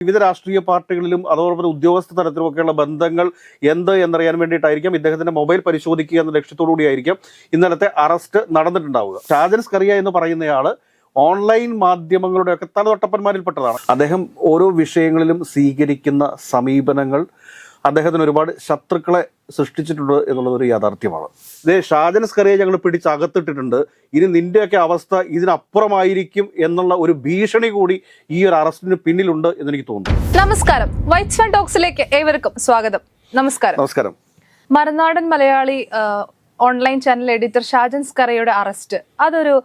വിവിധ രാഷ്ട്രീയ പാർട്ടികളിലും അതോടൊപ്പം ഉദ്യോഗസ്ഥ തലത്തിലുമൊക്കെയുള്ള ബന്ധങ്ങൾ എന്ത് എന്നറിയാൻ വേണ്ടിയിട്ടായിരിക്കും ഇദ്ദേഹത്തിന്റെ മൊബൈൽ പരിശോധിക്കുക എന്ന ലക്ഷ്യത്തോടു കൂടിയായിരിക്കാം ഇന്നലത്തെ അറസ്റ്റ് നടന്നിട്ടുണ്ടാവുക. ഷാജൻ സ്കറിയ എന്ന് പറയുന്നയാൾ ഓൺലൈൻ മാധ്യമങ്ങളുടെ ഒക്കെ തലതൊട്ടപ്പന്മാരിൽപ്പെട്ടതാണ്. അദ്ദേഹം ഓരോ വിഷയങ്ങളിലും സ്വീകരിക്കുന്ന സമീപനങ്ങൾ അദ്ദേഹത്തിന് ഒരുപാട് ശത്രുക്കളെ സൃഷ്ടിച്ചിട്ടുണ്ട് എന്നുള്ളത് ഒരു യാഥാർത്ഥ്യമാണ്. ഇതേ ഷാജൻ സ്കറിയെ ഞങ്ങൾ പിടിച്ചകത്തിട്ടിട്ടുണ്ട് ഇനി നിന്റെയൊക്കെ അവസ്ഥ ഇതിനപ്പുറമായിരിക്കും എന്നുള്ള ഒരു ഭീഷണി കൂടി ഈ ഒരു അറസ്റ്റിന് പിന്നിലുണ്ട് എന്ന് എനിക്ക് തോന്നുന്നു. നമസ്കാരം. വൈറ്റ്സ് ടോക്സിലേക്ക് ഏവർക്കും സ്വാഗതം. നമസ്കാരം. നമസ്കാരം. Marunadan Malayali online channel editor Shajan സ്കറയുടെ arrest. അതൊരു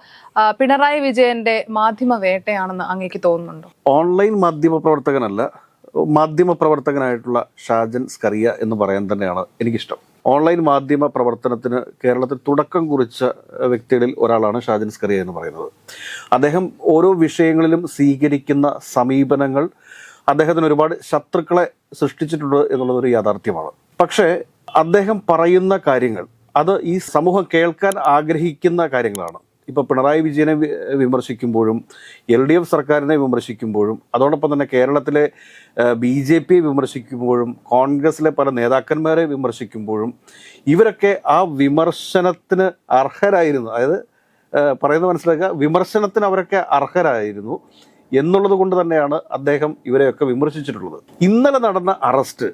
പിണറായി വിജയന്റെ മാധ്യമ വേട്ടയാണെന്ന് അങ്ങേക്ക് തോന്നുന്നുണ്ടോ? ഓൺലൈൻ മാധ്യമ പ്രവർത്തകനല്ല മാധ്യമ പ്രവർത്തകനായിട്ടുള്ള ഷാജൻ സ്കറിയ എന്ന് പറയാൻ തന്നെയാണ് എനിക്കിഷ്ടം. ഓൺലൈൻ മാധ്യമ പ്രവർത്തനത്തിന് കേരളത്തിൽ തുടക്കം കുറിച്ച വ്യക്തികളിൽ ഒരാളാണ് ഷാജൻ സ്കറിയ എന്ന് പറയുന്നത്. അദ്ദേഹം ഓരോ വിഷയങ്ങളിലും സ്വീകരിക്കുന്ന സമീപനങ്ങൾ അദ്ദേഹത്തിന് ഒരുപാട് ശത്രുക്കളെ സൃഷ്ടിച്ചിട്ടുണ്ട് എന്നുള്ളതൊരു യാഥാർത്ഥ്യമാണ്. പക്ഷേ അദ്ദേഹം പറയുന്ന കാര്യങ്ങൾ അത് ഈ സമൂഹം കേൾക്കാൻ ആഗ്രഹിക്കുന്ന കാര്യങ്ങളാണ്. ഇപ്പോൾ പിണറായി വിജയനെ വിമർശിക്കുമ്പോഴും എൽ ഡി എഫ് സർക്കാരിനെ വിമർശിക്കുമ്പോഴും അതോടൊപ്പം തന്നെ കേരളത്തിലെ ബി ജെ പിയെ വിമർശിക്കുമ്പോഴും കോൺഗ്രസിലെ പല നേതാക്കന്മാരെ വിമർശിക്കുമ്പോഴും ഇവരൊക്കെ ആ വിമർശനത്തിന് അർഹരായിരുന്നു. അതായത് പറയുന്നത് മനസ്സിലാക്കുക വിമർശനത്തിന് അവരൊക്കെ അർഹരായിരുന്നു എന്നുള്ളത് കൊണ്ട് തന്നെയാണ് അദ്ദേഹം ഇവരെയൊക്കെ വിമർശിച്ചിട്ടുള്ളത്. ഇന്നലെ നടന്ന അറസ്റ്റ്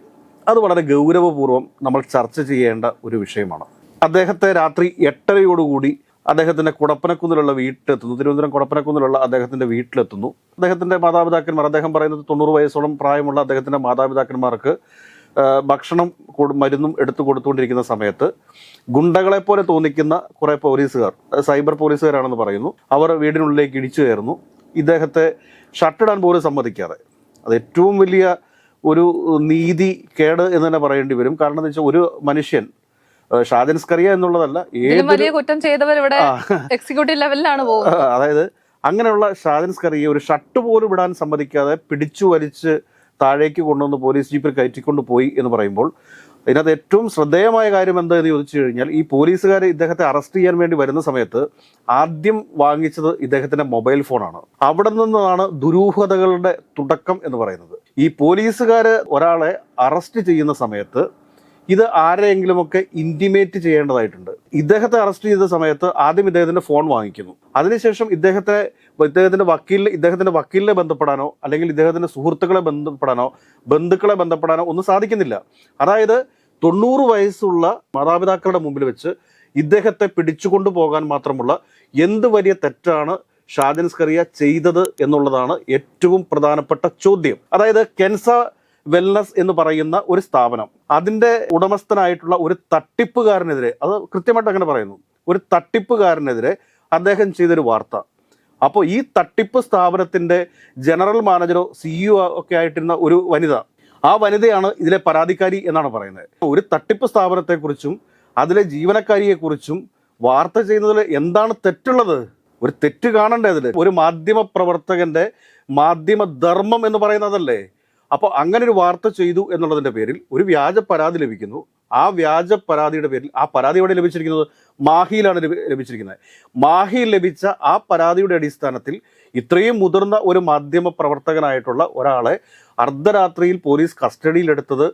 അത് വളരെ ഗൗരവപൂർവം നമ്മൾ ചർച്ച ചെയ്യേണ്ട ഒരു വിഷയമാണ്. അദ്ദേഹത്തെ രാത്രി എട്ടരയോടുകൂടി അദ്ദേഹത്തിന്റെ കുടപ്പനക്കുന്നിലുള്ള വീട്ടിലെത്തുന്നു. തിരുവനന്തപുരം കുടപ്പനക്കുന്നിലുള്ള അദ്ദേഹത്തിന്റെ വീട്ടിലെത്തുന്നു. അദ്ദേഹത്തിന്റെ മാതാപിതാക്കന്മാർ അദ്ദേഹം പറയുന്നത് തൊണ്ണൂറ് വയസ്സോളം പ്രായമുള്ള അദ്ദേഹത്തിന്റെ മാതാപിതാക്കന്മാർക്ക് ഭക്ഷണം മരുന്നും എടുത്തു കൊടുത്തുകൊണ്ടിരിക്കുന്ന സമയത്ത് ഗുണ്ടകളെ പോലെ തോന്നിക്കുന്ന കുറേ പോലീസുകാർ സൈബർ പോലീസുകാരാണെന്ന് പറയുന്നു. അവർ വീടിനുള്ളിലേക്ക് ഇടിച്ചു കയറുന്നു. ഇദ്ദേഹത്തെ ഷട്ടിടാൻ പോലും സമ്മതിക്കാതെ. അത് ഏറ്റവും വലിയ ഒരു നീതി കേട് എന്ന് തന്നെ പറയേണ്ടി വരും. കാരണം എന്താ വെച്ചാൽ ഒരു മനുഷ്യൻ ആ, ഷാജൻ എന്നുള്ളതല്ല വലിയ കുറ്റം ചെയ്തവർ ഇവിടെ എക്സിക്യൂട്ടീവ് ലെവലിലാണ് പോകുന്നത്. അതായത് അങ്ങനെയുള്ള ഷാജൻസ്കറിയെ ഒരു ഷട്ട് പോലും ഇടാൻ സമ്മതിക്കാതെ പിടിച്ചു വലിച്ച് താഴേക്ക് കൊണ്ടുവന്ന് പോലീസ് ജീപ്പിൽ കയറ്റിക്കൊണ്ട് പോയി എന്ന് പറയുമ്പോൾ ഇതിനകത്ത് ഏറ്റവും ശ്രദ്ധേയമായ കാര്യം എന്താ എന്ന് ചോദിച്ചു കഴിഞ്ഞാൽ ഈ പോലീസുകാർ ഇദ്ദേഹത്തെ അറസ്റ്റ് ചെയ്യാൻ വേണ്ടി വരുന്ന സമയത്ത് ആദ്യം വാങ്ങിച്ചത് ഇദ്ദേഹത്തിന്റെ മൊബൈൽ ഫോണാണ്. അവിടെ നിന്നാണ് ദുരൂഹതകളുടെ തുടക്കം എന്ന് പറയുന്നത്. ഈ പോലീസുകാർ ഒരാളെ അറസ്റ്റ് ചെയ്യുന്ന സമയത്ത് ഇത് ആരെയെങ്കിലുമൊക്കെ ഇന്റിമേറ്റ് ചെയ്യേണ്ടതായിട്ടുണ്ട്. ഇദ്ദേഹത്തെ അറസ്റ്റ് ചെയ്ത സമയത്ത് ആദ്യം ഇദ്ദേഹത്തിന്റെ ഫോൺ വാങ്ങിക്കുന്നു. അതിനുശേഷം ഇദ്ദേഹത്തെ ഇദ്ദേഹത്തിന്റെ വക്കീലിന് ഇദ്ദേഹത്തിന്റെ വക്കീലിനെ ബന്ധപ്പെടാനോ അല്ലെങ്കിൽ ഇദ്ദേഹത്തിന്റെ സുഹൃത്തുക്കളെ ബന്ധപ്പെടാനോ ബന്ധുക്കളെ ബന്ധപ്പെടാനോ ഒന്നും സാധിക്കുന്നില്ല. അതായത് തൊണ്ണൂറ് വയസ്സുള്ള മാതാപിതാക്കളുടെ മുമ്പിൽ വെച്ച് ഇദ്ദേഹത്തെ പിടിച്ചുകൊണ്ടു പോകാൻ മാത്രമുള്ള എന്ത് വലിയ തെറ്റാണ് ഷാജൻസ്കറിയ ചെയ്തത് എന്നുള്ളതാണ് ഏറ്റവും പ്രധാനപ്പെട്ട ചോദ്യം. അതായത് കെൻസ വെൽനസ് എന്ന് പറയുന്ന ഒരു സ്ഥാപനം. അതിന്റെ ഉടമസ്ഥനായിട്ടുള്ള ഒരു തട്ടിപ്പുകാരനെതിരെ അത് കൃത്യമായിട്ട് അങ്ങനെ പറയുന്നു. ഒരു തട്ടിപ്പുകാരനെതിരെ അദ്ദേഹം ചെയ്തൊരു വാർത്ത. അപ്പോൾ ഈ തട്ടിപ്പ് സ്ഥാപനത്തിന്റെ ജനറൽ മാനേജറോ സിഇഒ ഒക്കെ ആയിട്ടിരുന്ന ഒരു വനിത ആ വനിതയാണ് ഇതിലെ പരാതിക്കാരി എന്നാണ് പറയുന്നത്. ഒരു തട്ടിപ്പ് സ്ഥാപനത്തെക്കുറിച്ചും അതിലെ ജീവനക്കാരിയെക്കുറിച്ചും വാർത്ത ചെയ്യുന്നതിൽ എന്താണ് തെറ്റുള്ളത്? ഒരു തെറ്റ് കാണണ്ടേ അതിൽ ഒരു മാധ്യമ പ്രവർത്തകന്റെ മാധ്യമ ധർമ്മം എന്ന് പറയുന്നതല്ലേ അപ്പോൾ അങ്ങനെ ഒരു വാർത്ത ചെയ്തു എന്നുള്ളതിന്റെ പേരിൽ ഒരു വ്യാജ പരാതി ലഭിക്കുന്നു. ആ വ്യാജ പരാതിയുടെ പേരിൽ ആ പരാതി എവിടെ ലഭിച്ചിരിക്കുന്നത്? മാഹിയിലാണ് ലഭി- ലഭിച്ചിരിക്കുന്നത്. മാഹിയിൽ ലഭിച്ച ആ പരാതിയുടെ അടിസ്ഥാനത്തിൽ ഇത്രയും മുതിർന്ന ഒരു മാധ്യമ പ്രവർത്തകനായിട്ടുള്ള ഒരാളെ അർദ്ധരാത്രിയിൽ പോലീസ് കസ്റ്റഡിയിലെടുത്തത്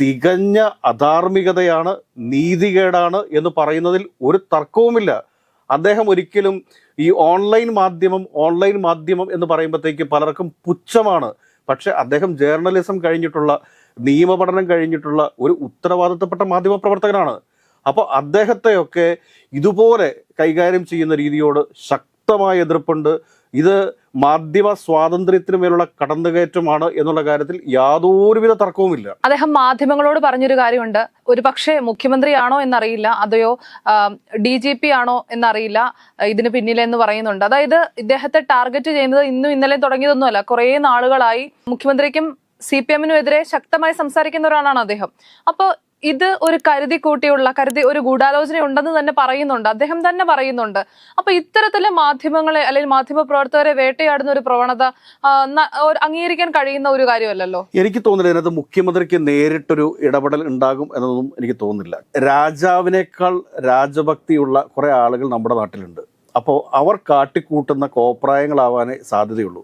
തികഞ്ഞ അധാർമികതയാണ് നീതികേടാണ് എന്ന് പറയുന്നതിൽ ഒരു തർക്കവുമില്ല. അദ്ദേഹം ഒരിക്കലും ഈ ഓൺലൈൻ മാധ്യമം ഓൺലൈൻ മാധ്യമം എന്ന് പറയുമ്പോഴത്തേക്ക് പലർക്കും പുച്ഛമാണ്. പക്ഷെ അദ്ദേഹം ജേർണലിസം കഴിഞ്ഞിട്ടുള്ള നിയമപഠനം കഴിഞ്ഞിട്ടുള്ള ഒരു ഉത്തരവാദിത്തപ്പെട്ട മാധ്യമ പ്രവർത്തകനാണ് അപ്പോൾ അദ്ദേഹത്തെയൊക്കെ ഇതുപോലെ കൈകാര്യം ചെയ്യുന്ന രീതിയോട് ശക്തമായ എതിർപ്പുണ്ട്. ഇത് മാധ്യമ സ്വാതന്ത്ര്യത്തിന് മേലുള്ള കടന്നുകയറ്റമാണ് എന്നുള്ള കാര്യത്തിൽ യാതൊരുവിധ തർക്കവുമില്ല. അദ്ദേഹം മാധ്യമങ്ങളോട് പറഞ്ഞൊരു കാര്യമുണ്ട്. ഒരു പക്ഷേ മുഖ്യമന്ത്രിയാണോ എന്നറിയില്ല. അതെയോ ഡി ജി പി ആണോ എന്നറിയില്ല. ഇതിന് പിന്നിലെന്ന് പറയുന്നുണ്ട്. അതായത് ഇദ്ദേഹത്തെ ടാർഗറ്റ് ചെയ്യുന്നത് ഇന്നും ഇന്നലെ തുടങ്ങിയതൊന്നുമല്ല. കുറേ നാളുകളായി മുഖ്യമന്ത്രിക്കും സി പി എമ്മിനും എതിരെ ശക്തമായി സംസാരിക്കുന്ന ഒരാളാണ് അദ്ദേഹം. അപ്പോൾ ഇത് ഒരു കരുതി കൂട്ടിയുള്ള കരുതി ഒരു ഗൂഢാലോചന ഉണ്ടെന്ന് തന്നെ പറയുന്നുണ്ട്. അദ്ദേഹം തന്നെ പറയുന്നുണ്ട്. അപ്പൊ ഇത്തരത്തിലെ മാധ്യമങ്ങളെ അല്ലെങ്കിൽ മാധ്യമ പ്രവർത്തകരെ വേട്ടയാടുന്ന ഒരു പ്രവണത അംഗീകരിക്കാൻ കഴിയുന്ന ഒരു കാര്യമല്ലല്ലോ? എനിക്ക് തോന്നുന്നില്ല ഇതിനകത്ത് മുഖ്യമന്ത്രിക്ക് നേരിട്ടൊരു ഇടപെടൽ ഉണ്ടാകും എന്നതൊന്നും എനിക്ക് തോന്നുന്നില്ല. രാജാവിനേക്കാൾ രാജഭക്തിയുള്ള കുറെ ആളുകൾ നമ്മുടെ നാട്ടിലുണ്ട്. അപ്പോൾ അവർ കാട്ടിക്കൂട്ടുന്ന കോപ്രായങ്ങളാവാനേ സാധ്യതയുള്ളൂ.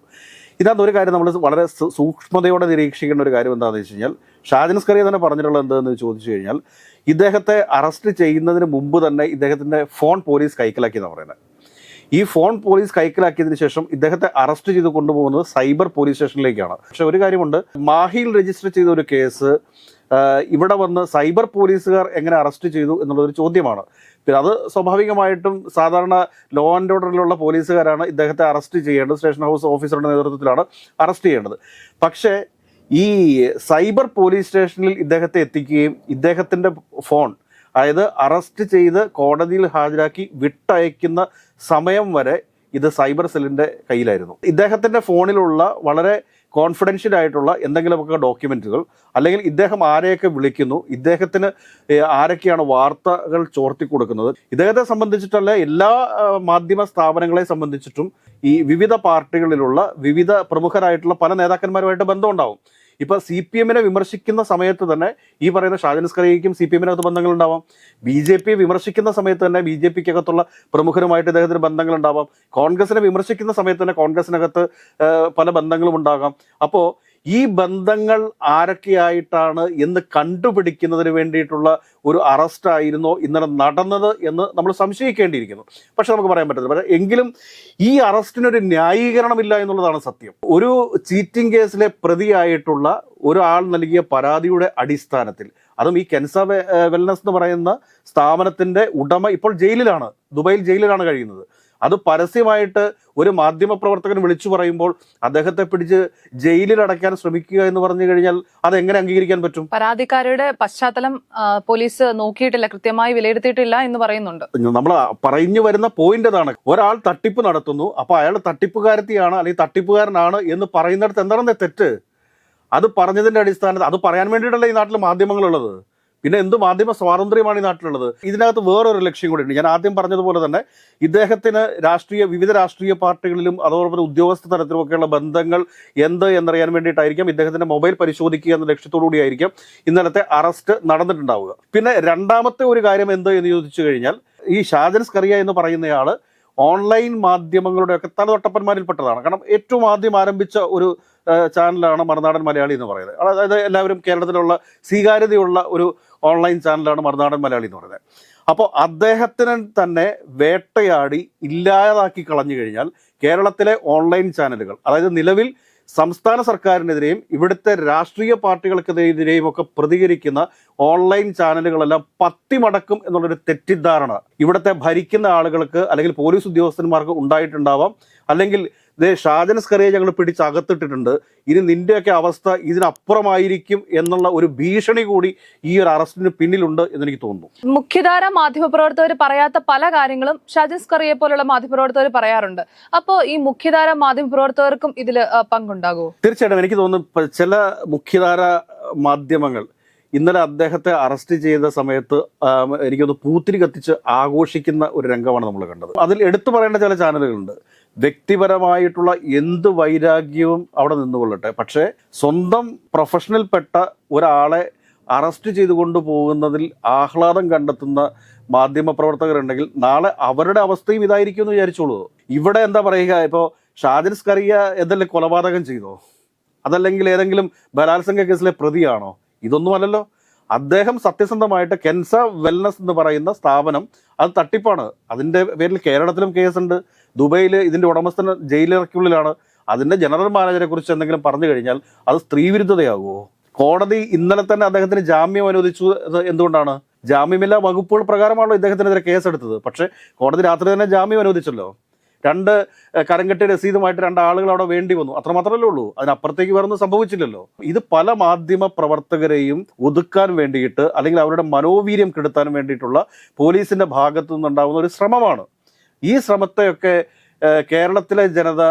ഇതിനകത്ത് ഒരു കാര്യം നമ്മൾ വളരെ സൂക്ഷ്മതയോടെ നിരീക്ഷിക്കേണ്ട ഒരു കാര്യം എന്താണെന്ന് വെച്ച് കഴിഞ്ഞാൽ ഷാജൻ സ്കറിയ തന്നെ പറഞ്ഞിട്ടുള്ളത് എന്താണെന്ന് ചോദിച്ചു കഴിഞ്ഞാൽ ഇദ്ദേഹത്തെ അറസ്റ്റ് ചെയ്യുന്നതിന് മുമ്പ് തന്നെ ഇദ്ദേഹത്തിന്റെ ഫോൺ പോലീസ് കൈക്കലാക്കി എന്നാണ് പറയുന്നത് ഈ ഫോൺ പോലീസ് കൈക്കലാക്കിയതിനു ശേഷം ഇദ്ദേഹത്തെ അറസ്റ്റ് ചെയ്ത് കൊണ്ടുപോകുന്നത് സൈബർ പോലീസ് സ്റ്റേഷനിലേക്കാണ്. പക്ഷെ ഒരു കാര്യമുണ്ട് മാഹിയിൽ രജിസ്റ്റർ ചെയ്ത ഒരു കേസ് ഇവിടെ വന്ന് സൈബർ പോലീസുകാർ എങ്ങനെ അറസ്റ്റ് ചെയ്തു എന്നുള്ളൊരു ചോദ്യമാണ്. പിന്നെ അത് സ്വാഭാവികമായിട്ടും സാധാരണ ലോ ആൻഡ് ഓർഡറിലുള്ള പോലീസുകാരാണ് ഇദ്ദേഹത്തെ അറസ്റ്റ് ചെയ്യേണ്ടത് സ്റ്റേഷൻ ഹൗസ് ഓഫീസറുടെ നേതൃത്വത്തിലാണ് അറസ്റ്റ് ചെയ്യേണ്ടത്. പക്ഷേ ഈ സൈബർ പോലീസ് സ്റ്റേഷനിൽ ഇദ്ദേഹത്തെ എത്തിക്കുകയും ഇദ്ദേഹത്തിന്റെ ഫോൺ അതായത് അറസ്റ്റ് ചെയ്ത് കോടതിയിൽ ഹാജരാക്കി വിട്ടയക്കുന്ന സമയം വരെ ഇത് സൈബർ സെല്ലിന്റെ കയ്യിലായിരുന്നു. ഇദ്ദേഹത്തിന്റെ ഫോണിലുള്ള വളരെ കോൺഫിഡൻഷ്യൽ ആയിട്ടുള്ള എന്തെങ്കിലുമൊക്കെ ഡോക്യുമെന്റുകൾ അല്ലെങ്കിൽ ഇദ്ദേഹം ആരെയൊക്കെ വിളിക്കുന്നു ഇദ്ദേഹത്തിന് ആരൊക്കെയാണ് വാർത്തകൾ ചോർത്തി കൊടുക്കുന്നത് ഇദ്ദേഹത്തെ സംബന്ധിച്ചിട്ടല്ല എല്ലാ മാധ്യമ സ്ഥാപനങ്ങളെ സംബന്ധിച്ചിട്ടും ഈ വിവിധ പാർട്ടികളിലുള്ള വിവിധ പ്രമുഖരായിട്ടുള്ള പല നേതാക്കന്മാരുമായിട്ട് ബന്ധമുണ്ടാവും. ഇപ്പൊ സി പി എമ്മിനെ വിമർശിക്കുന്ന സമയത്ത് തന്നെ ഈ പറയുന്ന ഷാജനസ്കറിക്കും സി പി എമ്മിനകത്ത് ബന്ധങ്ങളുണ്ടാവാം. ബി ജെ പിയെ വിമർശിക്കുന്ന സമയത്ത് തന്നെ ബി ജെ പിക്ക് അകത്തുള്ള പ്രമുഖരുമായിട്ട് ഇദ്ദേഹത്തിന് ബന്ധങ്ങളുണ്ടാവാം. കോൺഗ്രസിനെ വിമർശിക്കുന്ന സമയത്ത് തന്നെ കോൺഗ്രസിനകത്ത് പല ബന്ധങ്ങളും ഉണ്ടാകാം അപ്പോൾ ഈ ബന്ധങ്ങൾ ആരൊക്കെയായിട്ടാണ് എന്ന് കണ്ടുപിടിക്കുന്നതിന് വേണ്ടിയിട്ടുള്ള ഒരു അറസ്റ്റായിരുന്നോ ഇന്നലെ നടന്നത് എന്ന് നമ്മൾ സംശയിക്കേണ്ടിയിരിക്കുന്നു. പക്ഷെ നമുക്ക് പറയാൻ പറ്റില്ല പക്ഷേ എങ്കിലും ഈ അറസ്റ്റിനൊരു ന്യായീകരണമില്ല എന്നുള്ളതാണ് സത്യം. ഒരു ചീറ്റിംഗ് കേസിലെ പ്രതിയായിട്ടുള്ള ഒരാൾ നൽകിയ പരാതിയുടെ അടിസ്ഥാനത്തിൽ അതും ഈ കെൻസ വെൽനസ് എന്ന് പറയുന്ന സ്ഥാപനത്തിന്റെ ഉടമ ഇപ്പോൾ ജയിലിലാണ് ദുബായിൽ ജയിലിലാണ് കഴിയുന്നത്. അത് പരസ്യമായിട്ട് ഒരു മാധ്യമ പ്രവർത്തകൻ വിളിച്ചു പറയുമ്പോൾ അദ്ദേഹത്തെ പിടിച്ച് ജയിലിൽ അടയ്ക്കാൻ ശ്രമിക്കുക എന്ന് പറഞ്ഞു കഴിഞ്ഞാൽ അത് എങ്ങനെ അംഗീകരിക്കാൻ പറ്റും? പരാതിക്കാരുടെ പശ്ചാത്തലം പോലീസ് നോക്കിയിട്ടില്ല കൃത്യമായി വിലയിരുത്തിയിട്ടില്ല എന്ന് പറയുന്നുണ്ട്. നമ്മൾ പറഞ്ഞു വരുന്ന പോയിന്റ് അതാണ് ഒരാൾ തട്ടിപ്പ് നടത്തുന്നു അപ്പൊ അയാൾ തട്ടിപ്പുകാരത്തിയാണ് അല്ലെങ്കിൽ തട്ടിപ്പുകാരനാണ് എന്ന് പറയുന്നിടത്ത് എന്താണെന്ന് തെറ്റ്? അത് പറഞ്ഞതിന്റെ അടിസ്ഥാനത്തിൽ അത് പറയാൻ വേണ്ടിയിട്ടല്ല ഈ നാട്ടിൽ മാധ്യമങ്ങളുള്ളത്? പിന്നെ എന്ത് മാധ്യമ സ്വാതന്ത്ര്യമാണ് ഈ നാട്ടിലുള്ളത്? ഇതിനകത്ത് വേറൊരു ലക്ഷ്യം ഉണ്ട്. ഞാൻ ആദ്യം പറഞ്ഞതുപോലെ തന്നെ ഇദ്ദേഹത്തിന് രാഷ്ട്രീയ വിവിധ രാഷ്ട്രീയ പാർട്ടികളിലും അതോടൊപ്പം ഉദ്യോഗസ്ഥ തലത്തിലുമൊക്കെയുള്ള ബന്ധങ്ങൾ എന്ത് എന്നറിയാൻ വേണ്ടിയിട്ടായിരിക്കും ഇദ്ദേഹത്തിന്റെ മൊബൈൽ പരിശോധിക്കുക എന്ന ലക്ഷ്യത്തോടു കൂടിയായിരിക്കും ഇന്നലത്തെ അറസ്റ്റ് നടന്നിട്ടുണ്ടാവുക. പിന്നെ രണ്ടാമത്തെ ഒരു കാര്യം എന്ത് എന്ന് ചോദിച്ചു കഴിഞ്ഞാൽ ഈ ഷാജൻ സ്കറിയ എന്ന് പറയുന്നയാൾ ഓൺലൈൻ മാധ്യമങ്ങളുടെയൊക്കെ തലതൊട്ടപ്പന്മാരിൽപ്പെട്ടതാണ്. കാരണം ഏറ്റവും ആദ്യം ആരംഭിച്ച ഒരു ചാനലാണ് മറുനാടൻ മലയാളി എന്ന് പറയുന്നത്. അതായത് എല്ലാവരും കേരളത്തിലുള്ള സ്വീകാര്യതയുള്ള ഒരു ഓൺലൈൻ ചാനലാണ് മറുനാടൻ മലയാളി എന്ന് പറയുന്നത്. അപ്പോൾ അദ്ദേഹത്തിന് തന്നെ വേട്ടയാടി ഇല്ലാതാക്കി കളഞ്ഞു കഴിഞ്ഞാൽ കേരളത്തിലെ ഓൺലൈൻ ചാനലുകൾ അതായത് നിലവിൽ സംസ്ഥാന സർക്കാരിനെതിരെയും ഇവിടുത്തെ രാഷ്ട്രീയ പാർട്ടികൾക്കെതിരെയും ഒക്കെ പ്രതികരിക്കുന്ന ഓൺലൈൻ ചാനലുകളെല്ലാം പത്തിമടക്കും എന്നുള്ളൊരു തെറ്റിദ്ധാരണ ഇവിടുത്തെ ഭരിക്കുന്ന ആളുകൾക്ക് അല്ലെങ്കിൽ പോലീസ് ഉദ്യോഗസ്ഥന്മാർക്ക് ഉണ്ടായിട്ടുണ്ടാവാം. അല്ലെങ്കിൽ ദേ ഷാജൻ സ്കറിയെ ഞങ്ങൾ പിടിച്ചകത്തിട്ടിട്ടുണ്ട് ഇനി നിന്റെയൊക്കെ അവസ്ഥ ഇതിനപ്പുറമായിരിക്കും എന്നുള്ള ഒരു ഭീഷണി കൂടി ഈ ഒരു അറസ്റ്റിന് പിന്നിലുണ്ട് എന്ന് എനിക്ക് തോന്നുന്നു. മുഖ്യധാര മാധ്യമപ്രവർത്തകർ പറയാത്ത പല കാര്യങ്ങളും ഷാജൻ സ്കറിയെ പോലുള്ള മാധ്യമപ്രവർത്തകർ പറയാറുണ്ട്. അപ്പോ ഈ മുഖ്യധാര മാധ്യമപ്രവർത്തകർക്കും ഇതിൽ പങ്കുണ്ടാകുമോ? തീർച്ചയായിട്ടും എനിക്ക് തോന്നുന്നു ചില മുഖ്യധാര മാധ്യമങ്ങൾ ഇന്നലെ അദ്ദേഹത്തെ അറസ്റ്റ് ചെയ്ത സമയത്ത് എനിക്കൊന്ന് പൂത്തിരി കത്തിച്ച് ആഘോഷിക്കുന്ന ഒരു രംഗമാണ് നമ്മൾ കണ്ടത്. അതിൽ എടുത്തു പറയേണ്ട ചില ചാനലുകളുണ്ട്. വ്യക്തിപരമായിട്ടുള്ള എന്ത് വൈരാഗ്യവും അവിടെ നിന്നുകൊള്ളട്ടെ. പക്ഷേ സ്വന്തം പ്രൊഫഷണൽപ്പെട്ട ഒരാളെ അറസ്റ്റ് ചെയ്തു കൊണ്ടുപോകുന്നതിൽ ആഹ്ലാദം കണ്ടെത്തുന്ന മാധ്യമപ്രവർത്തകരുണ്ടെങ്കിൽ നാളെ അവരുടെ അവസ്ഥയും ഇതായിരിക്കും എന്ന് വിചാരിച്ചോളൂ. ഇവിടെ എന്താ പറയുക? ഇപ്പോൾ ഷാജൻ സ്കറിയ എന്തെല്ലാം കൊലപാതകം ചെയ്തോ? അതല്ലെങ്കിൽ ഏതെങ്കിലും ബലാത്സംഗ കേസിലെ പ്രതിയാണോ? ഇതൊന്നുമല്ലല്ലോ അദ്ദേഹം സത്യസന്ധമായിട്ട് കെൻസ വെൽനസ് എന്ന് പറയുന്ന സ്ഥാപനം അത് തട്ടിപ്പാണ്. അതിന്റെ പേരിൽ കേരളത്തിലും കേസുണ്ട്. ദുബൈയിൽ ഇതിന്റെ ഉടമസ്ഥൻ ജയിലിറക്കുള്ളിലാണ് അതിന്റെ ജനറൽ മാനേജറെ കുറിച്ച് എന്തെങ്കിലും പറഞ്ഞു കഴിഞ്ഞാൽ അത് സ്ത്രീവിരുദ്ധതയാകുമോ കോടതി ഇന്നലെ തന്നെ അദ്ദേഹത്തിന് ജാമ്യം അനുവദിച്ചു എന്തുകൊണ്ടാണ്? ജാമ്യമില്ലാ വകുപ്പുകൾ പ്രകാരമാണല്ലോ ഇദ്ദേഹത്തിനെതിരെ കേസെടുത്തത്? പക്ഷേ കോടതി രാത്രി തന്നെ ജാമ്യം അനുവദിച്ചല്ലോ. രണ്ട് കരങ്കെട്ടി രസീതുമായിട്ട് രണ്ട് ആളുകൾ അവിടെ വേണ്ടി വന്നു. അത്ര അത്രമാത്രമല്ലേ ഉള്ളൂ. അതിനപ്പുറത്തേക്ക് വേറൊന്നും സംഭവിച്ചില്ലല്ലോ. ഇത് പല മാധ്യമ പ്രവർത്തകരെയും ഒതുക്കാൻ വേണ്ടിയിട്ട് അല്ലെങ്കിൽ അവരുടെ മനോവീര്യം കെടുത്താൻ വേണ്ടിയിട്ടുള്ള പോലീസിന്റെ ഭാഗത്തു നിന്നുണ്ടാകുന്ന ഒരു ശ്രമമാണ്. ഈ ശ്രമത്തെയൊക്കെ കേരളത്തിലെ ജനത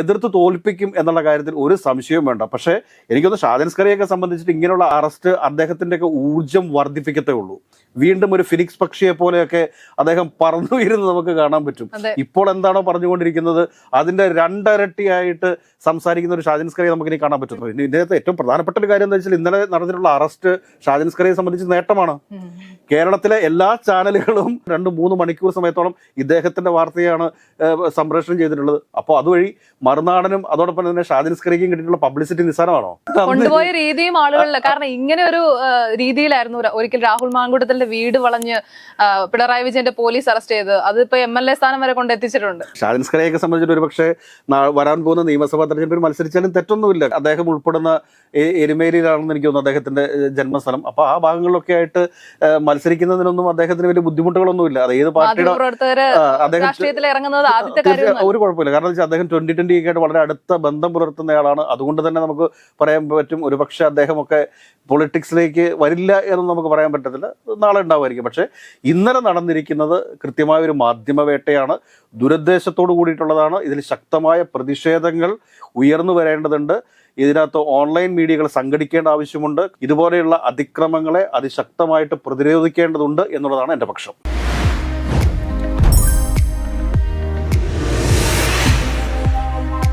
എതിർത്ത് തോൽപ്പിക്കും എന്നുള്ള കാര്യത്തിൽ ഒരു സംശയവും വേണ്ട. പക്ഷേ എനിക്കൊന്ന് ഷാജൻ സ്കറിയൊക്കെ സംബന്ധിച്ചിട്ട് ഇങ്ങനെയുള്ള അറസ്റ്റ് അദ്ദേഹത്തിന്റെയൊക്കെ ഊർജം വർദ്ധിപ്പിക്കത്തേ ഉള്ളൂ. വീണ്ടും ഒരു ഫിനിക്സ് പക്ഷിയെ പോലെയൊക്കെ അദ്ദേഹം പറന്നു വരുന്നത് നമുക്ക് കാണാൻ പറ്റും. ഇപ്പോൾ എന്താണോ പറഞ്ഞുകൊണ്ടിരിക്കുന്നത് അതിന്റെ രണ്ടരട്ടിയായിട്ട് സംസാരിക്കുന്ന ഒരു ഷാജൻ നമുക്കിനി നമുക്ക് ഇനി കാണാൻ പറ്റും. ഇനി ഇതിനകത്ത് ഏറ്റവും പ്രധാനപ്പെട്ട ഒരു കാര്യം എന്താ വെച്ചാൽ ഇന്നലെ നടന്നിട്ടുള്ള അറസ്റ്റ് ഷാജൻ സ്കറിയെ സംബന്ധിച്ച് നേട്ടമാണ്. കേരളത്തിലെ എല്ലാ ചാനലുകളും രണ്ട് മൂന്ന് മണിക്കൂർ സമയത്തോളം ഇദ്ദേഹത്തിന്റെ വാർത്തയാണ് സംപ്രേഷണം ചെയ്തിട്ടുള്ളത്. അപ്പോൾ അതുവഴി വഴി മറുനാടനും അതോടൊപ്പം തന്നെ ഷാദിൻസ്കറിക്കും കിട്ടിയിട്ടുള്ള പബ്ലിസിറ്റി നിസ്സാരമാണോ? കൊണ്ടുപോയ രീതിയും ആളുകളിൽ കാരണം ഇങ്ങനെ ഒരു രീതിയിലായിരുന്നു ഒരിക്കൽ രാഹുൽ മാങ്കുട്ടത്തിന്റെ വീട് വളഞ്ഞ് പിണറായി വിജയന്റെ പോലീസ് അറസ്റ്റ് ചെയ്ത്. അതിപ്പോ എം എൽ എ സ്ഥാനം വരെ കൊണ്ട് എത്തിച്ചിട്ടുണ്ട്. ഷാദിൻസ്കറിയൊക്കെ സംബന്ധിച്ചിട്ട് ഒരു പക്ഷേ വരാൻ പോകുന്ന നിയമസഭാ തെരഞ്ഞെടുപ്പിൽ മത്സരിച്ചാലും തെറ്റൊന്നുമില്ല. അദ്ദേഹം ഉൾപ്പെടുന്ന എരുമേലിയിലാണെന്ന് എനിക്ക് തോന്നുന്നു അദ്ദേഹത്തിന്റെ ജന്മസ്ഥലം. അപ്പൊ ആ ഭാഗങ്ങളിലൊക്കെ ആയിട്ട് മത്സരിക്കുന്നതിനൊന്നും അദ്ദേഹത്തിന് വലിയ ബുദ്ധിമുട്ടുകളൊന്നുമില്ല. അത് ഏത് പാർട്ടിയുടെ അദ്ദേഹം ഒരു കുഴപ്പമില്ല. കാരണം വെച്ചാൽ അദ്ദേഹം ട്വന്റി ഒക്കെ വളരെ അടുത്ത ബന്ധം പുലർത്തുന്നയാളാണ്. അതുകൊണ്ട് തന്നെ നമുക്ക് പറയാൻ പറ്റും ഒരുപക്ഷെ അദ്ദേഹമൊക്കെ പൊളിറ്റിക്സിലേക്ക് വരില്ല എന്ന് നമുക്ക് പറയാൻ പറ്റത്തില്ല. നാളെ ഉണ്ടാവുമായിരിക്കും. പക്ഷേ ഇന്നലെ നടന്നിരിക്കുന്നത് കൃത്യമായ ഒരു മാധ്യമവേട്ടയാണ്. ദുരുദ്ദേശത്തോട് കൂടിയിട്ടുള്ളതാണ്. ഇതിൽ ശക്തമായ പ്രതിഷേധങ്ങൾ ഉയർന്നു വരേണ്ടതുണ്ട്. ഇതിനകത്ത് ഓൺലൈൻ മീഡിയകൾ സംഘടിക്കേണ്ട ആവശ്യമുണ്ട്. ഇതുപോലെയുള്ള അതിക്രമങ്ങളെ അതിശക്തമായിട്ട് പ്രതിരോധിക്കേണ്ടതുണ്ട് എന്നുള്ളതാണ് എന്റെ പക്ഷം.